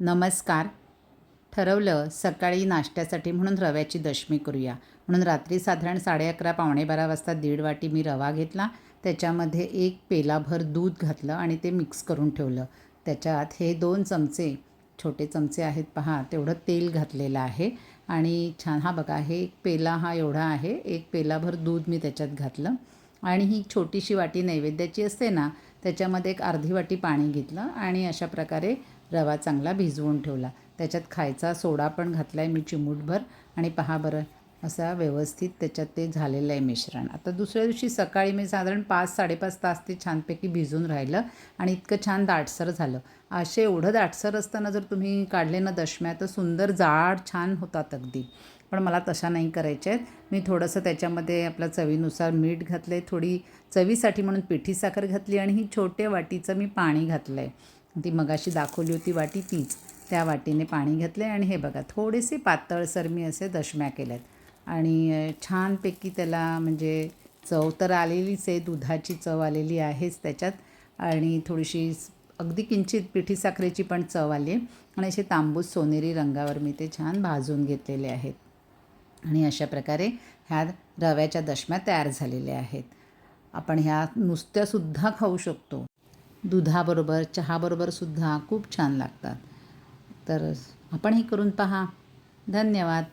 नमस्कार. ठरवलं सकाळी नाश्त्यासाठी म्हणून रव्याची दशमी करूया. म्हणून रात्री साधारण साडे अकरा पावणे बारा वाजता दीड वाटी मी रवा घेतला. त्याच्यामध्ये एक पेलाभर दूध घातलं आणि ते मिक्स करून ठेवलं. त्याच्यात हे दोन चमचे छोटे चमचे आहेत पहा तेवढं तेल घातलेलं आहे. आणि छान हा बघा हे एक पेला हा एवढा आहे. एक पेलाभर दूध मी त्याच्यात घातलं. आणि ही छोटीशी वाटी नैवेद्याची असते ना त्याच्यामध्ये एक अर्धी वाटी पाणी घेतलं आणि अशा प्रकारे रवा चांगला भिजवून ठेवला. त्याच्यात खायचा सोडा पण घातला आहे मी चिमूटभर. आणि पहा बरं असा व्यवस्थित त्याच्यात ते झालेलं आहे मिश्रण. आता दुसऱ्या दिवशी सकाळी मी साधारण पाच साडेपाच तास ते छानपैकी भिजून राहिलं आणि इतकं छान दाटसर झालं. असे एवढं दाटसर असताना जर तुम्ही काढले ना दशम्या तर सुंदर जाड छान होतात अगदी. पण मला तशा नाही करायच्या आहेत. मी थोडंसं त्याच्यामध्ये आपल्या चवीनुसार मीठ घातलं आहे थोडी चवीसाठी म्हणून पिठी साखर घातली आणि ही छोट्या वाटीचं मी पाणी घातलं आहे ती मगाशी दाखवली होती वाटी तीच त्या वाटीने पाणी घेतलं आहे आणि हे बघा थोडेसे पातळसर मी असे दशम्या केल्यात. आणि छानपैकी त्याला म्हणजे चव तर आलेलीच आहे दुधाची चव आलेली आहेच त्याच्यात. आणि थोडीशी अगदी किंचित पिठी साखरेची पण चव आली आहे. आणि असे तांबूस सोनेरी रंगावर मी ते छान भाजून घेतलेले आहेत. आणि अशा प्रकारे ह्या रव्याच्या दशम्या तयार झालेल्या आहेत. आपण ह्या नुसत्यासुद्धा खाऊ शकतो. दुधाबरोबर चहाबरोबरसुद्धा खूप छान लागतात. तर आपणही करून पहा. धन्यवाद.